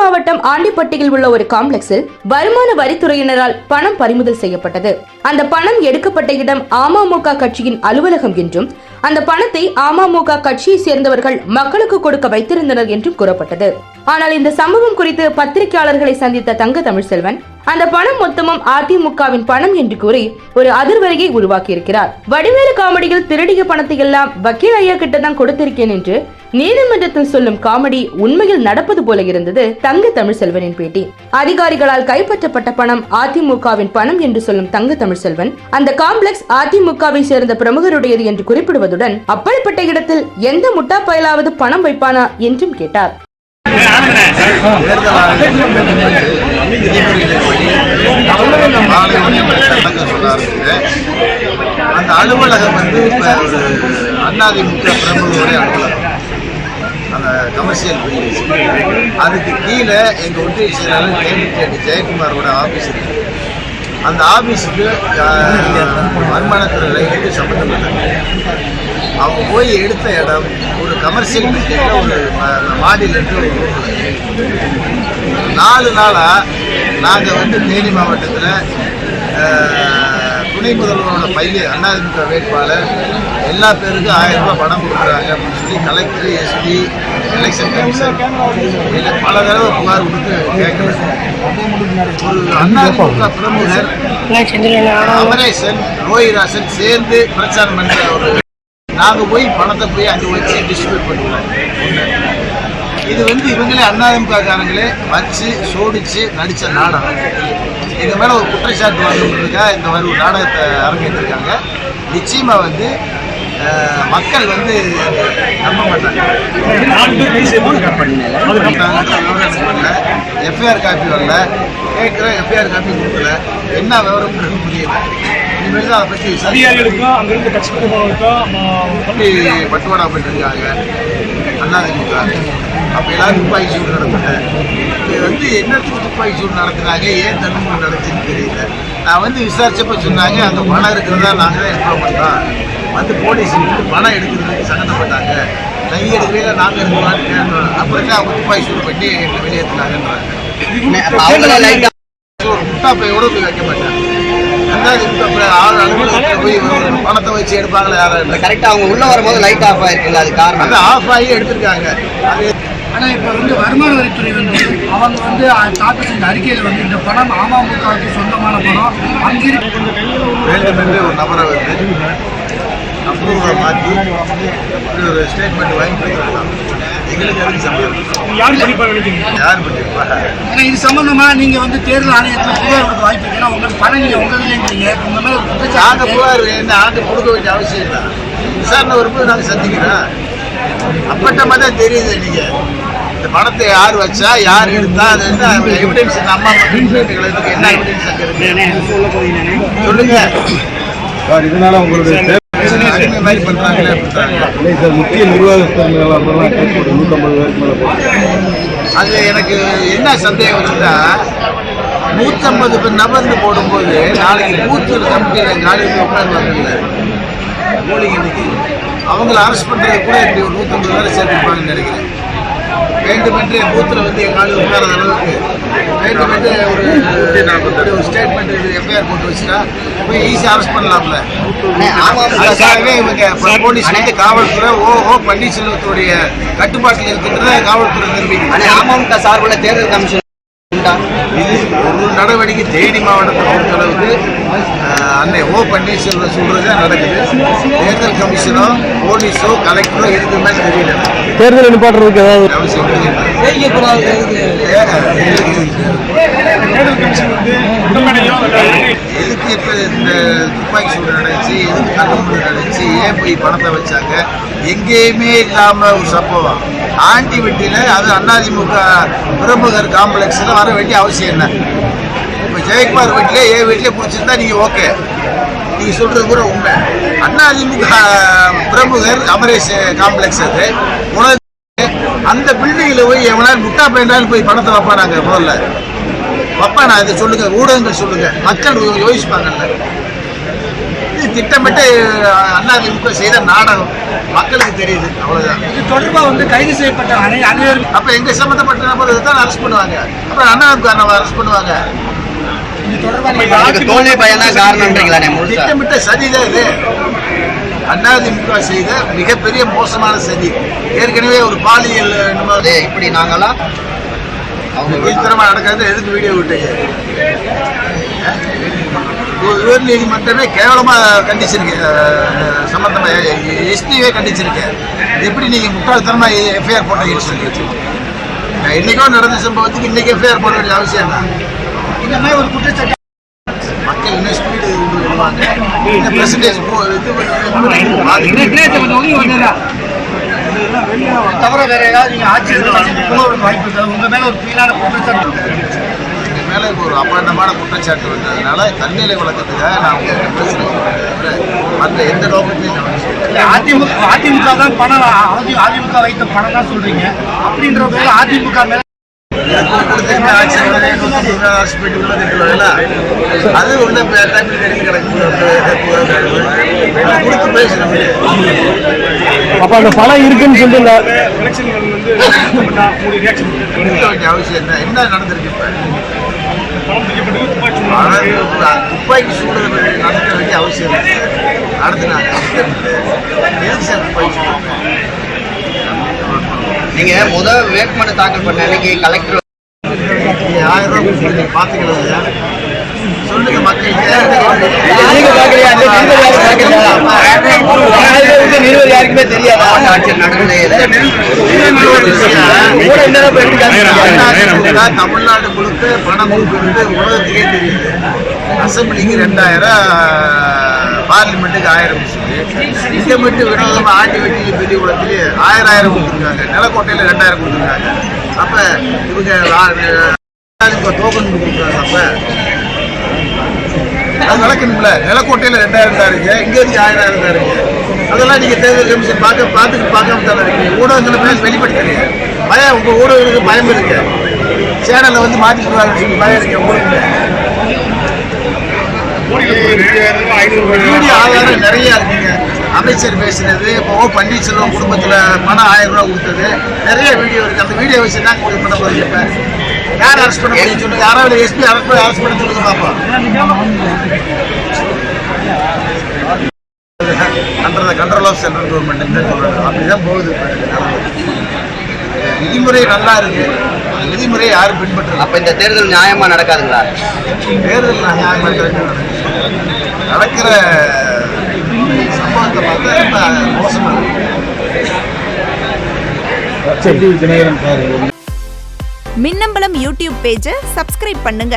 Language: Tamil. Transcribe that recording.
மாவட்டம் ஆண்டிப்பட்டியில் உள்ள ஒரு காம்ப்ளெக்ஸில் வருமான வரித்துறையினரால் பணம் பறிமுதல் செய்யப்பட்டது. அந்த பணம் எடுக்கப்பட்ட இடம் அமமுக கட்சியின் அலுவலகம் என்றும் அந்த பணத்தை அமமுக கட்சியை சேர்ந்தவர்கள் மக்களுக்கு கொடுக்க வைத்திருந்தனர் என்றும் கூறப்பட்டது. ஆனால் இந்த சம்பவம் குறித்து பத்திரிகையாளர்களை சந்தித்த தங்க தமிழ்செல்வன் அந்த பணம் மொத்தமும் அதிமுகவின் பணம் என்று கூறி ஒரு அதிர்வலையை உருவாக்கியிருக்கிறார். வடிவேலு காமெடியில் திருடிய பணத்தை எல்லாம் வக்கீல் ஐயா கிட்ட தான் கொடுத்திருக்கேன் என்று நீதிமன்றத்தில் சொல்லும் காமெடி உண்மையில் நடப்பது போல இருந்தது தங்க தமிழ்செல்வனின் பேட்டி. அதிகாரிகளால் கைப்பற்றப்பட்ட பணம் அதிமுகவின் பணம் என்று சொல்லும் தங்க தமிழ்செல்வன் அந்த காம்ப்ளெக்ஸ் அதிமுகவை சேர்ந்த பிரமுகருடையது என்று குறிப்பிடுவதுடன் அப்படிப்பட்ட இடத்தில் எந்த முட்டா பயலாவது பணம் வைப்பானா என்றும் கேட்டார். அந்த அலுவலகம் வந்து இப்போ ஒரு அண்ணாதிமுக பிரமுகருடைய அலுவலகம். அந்த கமர்ஷியல் பில்டிங்ஸ் அதுக்கு கீழே எங்கள் ஒன்றிய செயலாளர் கேள்வி ஜெயக்குமாரோட ஆஃபீஸ் இருக்கு. அந்த ஆஃபீஸுக்கு வருமானத்துறை லைனுக்கு சம்மந்தப்பட்டது அவங்க போய் எடுத்த இடம் ஒரு கமர்ஷியல் பில்டிங்கில் ஒரு ம- ஒரு நாலு நாளாக நாங்கள் வந்து தேனி மாவட்டத்தில் துணை முதல்வரோட பையன் அதிமுக வேட்பாளர். எல்லா பேருக்கும் ஆயிரம் ரூபாய் பணம் கொடுக்குறாங்க அப்படின்னு சொல்லி கலெக்டர் எஸ்பி எலெக்ஷன் கமிஷன் இதில் பல தடவை புகார் கொடுத்து கேட்கல. ஒரு அதிமுக பிரமுகர் அமரேசன் ரோஹிராசன் சேர்ந்து பிரச்சாரம் பண்ணுற ஒரு நாங்கள் போய் பணத்தை போய் அங்கே வச்சு டிஸ்ட்ரிபியூட் பண்ணுவோம் இது வந்து இவங்களே அதிமுக காரங்களே வச்சு சோடிச்சு நடித்த நாடகம். எங்கள் மேலே ஒரு குற்றச்சாட்டு வாங்குறதுக்காக இந்த மாதிரி ஒரு நாடகத்தை அரங்கேற்றிருக்காங்க. நிச்சயமாக வந்து மக்கள் வந்து நம்ப மாட்டாங்க. எஃப்ஐஆர் காப்பி வரல கேட்குற எஃப்ஐஆர் காப்பி கொடுக்கல. என்ன விவரம்ன்றது புரியல. இனிமேல் தான் அதை பற்றி அதிகாரிகளுக்கும் அங்கிருந்து கட்சி குடும்பங்களுக்கும் எப்படி பட்டுவாடா பண்ணிருக்காங்க அண்ணாதிமுக. அப்போ எல்லாரும் துப்பாக்கி சூடு நடத்துங்க இது வந்து என்னத்துக்கு துப்பாக்கி சூடு நடத்துனாங்க ஏன் தன்னுமுறை நடந்துச்சுன்னு தெரியல. நான் வந்து விசாரிச்சப்ப சொன்னாங்க அங்கே பணம் இருக்கிறதா நாங்கள் தான் இன்ஃபார்ம் பண்ணுறோம் வந்து போலீஸ் வந்து பணம் எடுக்கிறதுக்கு சம்மந்தப்பட்டாங்க. கை எடுக்கிறீங்க நாங்கள் கேட்டோம். அப்புறம் அவங்க துப்பாக்கி சூடு பண்ணி எங்களை வெளியேற்றினாங்கன்றாங்க ஒரு முட்டா பையோட போய் வைக்க மாட்டாங்க. பணத்தை வச்சு எடுப்பாங்களா யாரும் இல்லை கரெக்டா அவங்க உள்ள வரும்போது லைட் ஆஃப் ஆயிருக்குல்ல அது காரணம். ஆஃப் ஆகி எடுத்திருக்காங்க. அது ஆனால் இப்போ வந்து வருமான வரித்துறை வந்து அவங்க வந்து தாக்கல் செஞ்ச அறிக்கையில் வந்து இந்த பணம் அமமுகவுக்கு சொந்தமான பணம் அங்கிருந்து வேண்டுமென்று ஒரு நபரை வந்து அப்ரூவலை மாற்றி ஒரு ஸ்டேட்மெண்ட் வாங்கி கொடுத்துருக்கலாம் எங்களுக்கு அதுக்கு சம்பந்தம் யார் யார் ஏன்னா இது சம்பந்தமா நீங்க வந்து தேர்தல் ஆணையத்தில் புகார் கொடுக்க வாய்ப்பு உங்களுக்கு பணம் நீங்க உங்களுக்குங்கிறீங்க ஒரு நாங்கள் குற்றச்சாட்டு புகார் என்ன ஆண்டு கொடுக்க வேண்டிய அவசியம் இல்லை. விசாரணை வரும்போது நாங்கள் சந்திக்கிறோம். அப்பட்டமாக தான் தெரியுது நீங்க இந்த பணத்தை யார் வச்சா யார் எடுத்தா அது என்ன எவிடன்ஸ் அம்மா எங்களுக்கு என்ன எவிடன்ஸ் அங்கே இருக்கு? சொல்லுங்க. சார் இதனால உங்களுடைய மாதிரி பண்றாங்களே இல்லை சார் முக்கிய நூற்றம்பது பேருக்கு மேலே போட்டு அது எனக்கு என்ன சந்தேகம் வருதுன்னா நூற்றம்பது நபர்ந்து போடும்போது நாளைக்கு பூத்து கமிட்டியில் நாளைக்கு உட்காருவாங்கல்ல போலிங் இன்னைக்கு அவங்கள அரெஸ்ட் பண்ணுறது கூட இப்படி ஒரு நூற்றம்பது பேரை சேர்த்துருப்பாங்கன்னு நினைக்கிறேன். வேண்டுமென்றே பூத்தில் வந்து எங்கள் ஆளு உட்காராத அளவுக்கு வேண்டுமென்றே ஒரு ஒரு ஸ்டேட்மெண்ட் எஃப்ஐஆர் போட்டு வச்சுட்டா போய் ஈஸியாக அரெஸ்ட் பண்ணலாம்ல. அதுக்காகவே இவங்க போலீஸ் வந்து காவல்துறை ஓ ஓ பன்னீர்செல்வத்துடைய கட்டுப்பாட்டில் இருக்கின்றத காவல்துறை நிரூபிக்கும் அமமுக சார்புள்ள தேர்தல் கமிஷன். ஒரு நடவடிக்கை தேனி மாவட்டத்தை பொறுத்தளவுக்கு அன்னை ஓ பன்னீர்செல்வம் சொல்றது தான் நடக்குது. தேர்தல் கமிஷனோ போலீஸோ கலெக்டரோ எதுக்குமே தெரியல. தேர்தல் நிப்பாட்டுறதுக்கு ஏதாவது அவசியம் இல்லை. தேர்தல் கமிஷன் வந்து உடனடியோ எதுக்கு இப்போ இந்த துப்பாக்கி சூடு நடந்துச்சு? எதுக்கு கள்ளமுறை நடந்துச்சு? ஏன் போய் பணத்தை வச்சாங்க? எங்கேயுமே இல்லாமல் ஒரு சம்பவம். ஆண்டி வெட்டியில் அது அதிமுக பிரமுகர் காம்ப்ளெக்ஸில் வர வேண்டிய அவசியம் என்ன? இப்போ ஜெயக்குமார் வீட்டிலே ஏன் வீட்டிலே பிடிச்சிருந்தா நீங்கள் ஓகே. நீங்கள் சொல்கிறது கூட உண்மை. அதிமுக பிரமுகர் அமரேஷ் காம்ப்ளெக்ஸ் அது. உணவு அந்த பில்டிங்கில் போய் எவனால் முட்டா பையனாலும் போய் பணத்தை வைப்பானாங்க முதல்ல. வைப்பானா இதை சொல்லுங்க ஊடகங்கள் சொல்லுங்க. மக்கள் யோசிப்பாங்கல்ல. இது திட்டமிட்டு அதிமுக செய்த நாடகம். மக்களுக்கு தெரியுது அவ்வளவுதான். இது தொடர்பாக வந்து கைது செய்யப்பட்ட அனை அனைவரும் அப்ப எங்க சம்பந்தப்பட்ட நபர் தான் அரெஸ்ட் பண்ணுவாங்க. அப்புறம் அண்ணாவுக்கு அரெஸ்ட் பண்ணுவாங்க திட்டமிட்ட சதிதான் இது. அதிமுக செய்த மிகப்பெரிய மோசமான சதி. ஏற்கனவே ஒரு பாலியல் இப்படி நாங்களாம் அவங்க கீழ்த்தரமா நடக்காது எதுக்கு வீடியோ விட்டீங்க உயர் நீதிமன்றமே கேவலமா கண்டிச்சிருக்கு அஹ், சம்பந்தமா எஸ்பிவே கண்டிச்சிருக்கு எப்படி நீங்க முட்டாள்தனமா எஃப்ஐஆர் போட்டீங்கன்னு சொல்லி நான் இன்னைக்கோ நடந்த சம்பவத்துக்கு இன்னைக்கு எஃப்ஐஆர் போட வேண்டிய அவசியம் தான் இந்த மாதிரி ஒரு குற்றச்சாட்டு மக்கள் இன்னும் ஸ்பீடு விடுவாங்க இந்த பெர்சன்டேஜ் தவிர வேற ஏதாவது நீங்க ஆட்சி போகிறதுக்கு வாய்ப்பு இருக்கா. உங்க மேல ஒரு கீழான குற்றச்சாட்டு மேல இப்போ ஒரு அபாண்டமான குற்றச்சாட்டு வந்ததுனால தன்னிலை வழக்கத்துக்காக நான் உங்களுக்கு பேசுறேன். மற்ற எந்த நோக்கத்தையும் நான் அதிமுக அதிமுக தான் பணம் அதி- அதிமுக வைத்த பணம் தான் சொல்றீங்க. அப்படின்ற போது அதிமுக மேல அது கிடைக்க கிடக்கு கொடுத்து பேசுறேன். அப்ப அந்த பணம் இருக்குன்னு சொல்லி இந்த எலெக்ஷன்கள் வந்து சம்பந்தப்பட்ட உங்களுடைய ரியாக்ஷன் இருக்க. வேண்டிய அவசியம் என்ன? என்ன நடந்திருக்கு துப்பாக்கி சூடு நடக்க வேண்டிய அவசியம் அடுத்து நான் எதுக்கு சார் துப்பாக்கி சூடு நீங்க முத வேட்புமனு தாக்கல் பண்ண அன்னைக்கு கலெக்டர் ஆயிரம் ரூபாய் கொடுத்து நீங்க பாத்துக்கலாம் இல்லையா? சொல்லுங்க மக்கள்கிட்ட நீங்க பாக்கலையா? அந்த யாருக்குமே தெரியாதா? ஆட்சி நடந்தது தமிழ்நாடு முழுக்க பணம் கொடுக்கிறது உலகத்துக்கே தெரியுது. அசம்பிளிக்கு ரெண்டாயிரம் பார்லிமெண்ட்டுக்கு ஆயிரம் இங்க மட்டும் வினோதமா ஆட்டி வெட்டி பெரிய குளத்துல ஆயிரம் ஆயிரம் கொடுத்துருக்காங்க. நிலக்கோட்டையில ரெண்டாயிரம் கொடுத்துருக்காங்க. அப்ப இவங்க டோக்கன் கொடுத்துருக்காங்க. அப்ப அது நடக்கணும்ல. நிலக்கோட்டையில ரெண்டாயிரம் தான் இருக்கு இங்க இருக்கு ஆயிரம் ஆயிரம் தான் இருக்கு அதெல்லாம் நீங்கள் தேர்தல் கமிஷன் பார்க்க பார்த்துட்டு பார்க்காம தானே இருக்கீங்க. ஊடகங்களை பேச வெளிப்படுத்துறீங்க. பயம் உங்கள் ஊடகங்களுக்கு பயம் இருக்கு. சேனலில் வந்து மாற்றிட்டு சொல்லி பயம் இருக்கு உங்களுக்கு. வீடியோ ஆதாரம் நிறைய இருக்குங்க. அமைச்சர் பேசுனது இப்போ ஓ பன்னீர்செல்வம் குடும்பத்தில் பணம் ஆயிரம் ரூபா கொடுத்தது. நிறைய வீடியோ இருக்கு. அந்த வீடியோ வச்சு தான் உங்களுக்கு பண்ண போறீங்க இப்போ யார் அரெஸ்ட் பண்ண முடியும்? சொல்லுங்க. யாராவது எஸ்பி அரெஸ்ட் பண்ணி அரெஸ்ட் பண்ண சொல்லுங்க பாப்போம். Under control of central government அப்படிதான் போகுது. விதிமுறை நல்லா இருக்கு. அந்த விதிமுறையை யாரும் பின்பற்றல. அப்ப இந்த தேர்தல் நியாயமா நடக்காதுங்களா? தேர்தல் நியாயமா நடக்குது. நடக்கிற சம்பவத்தை பார்த்தா ரொம்ப மோசமா இருக்கு. மின்னம்பலம் யூடியூப் பேஜை சப்ஸ்கிரைப் பண்ணுங்க.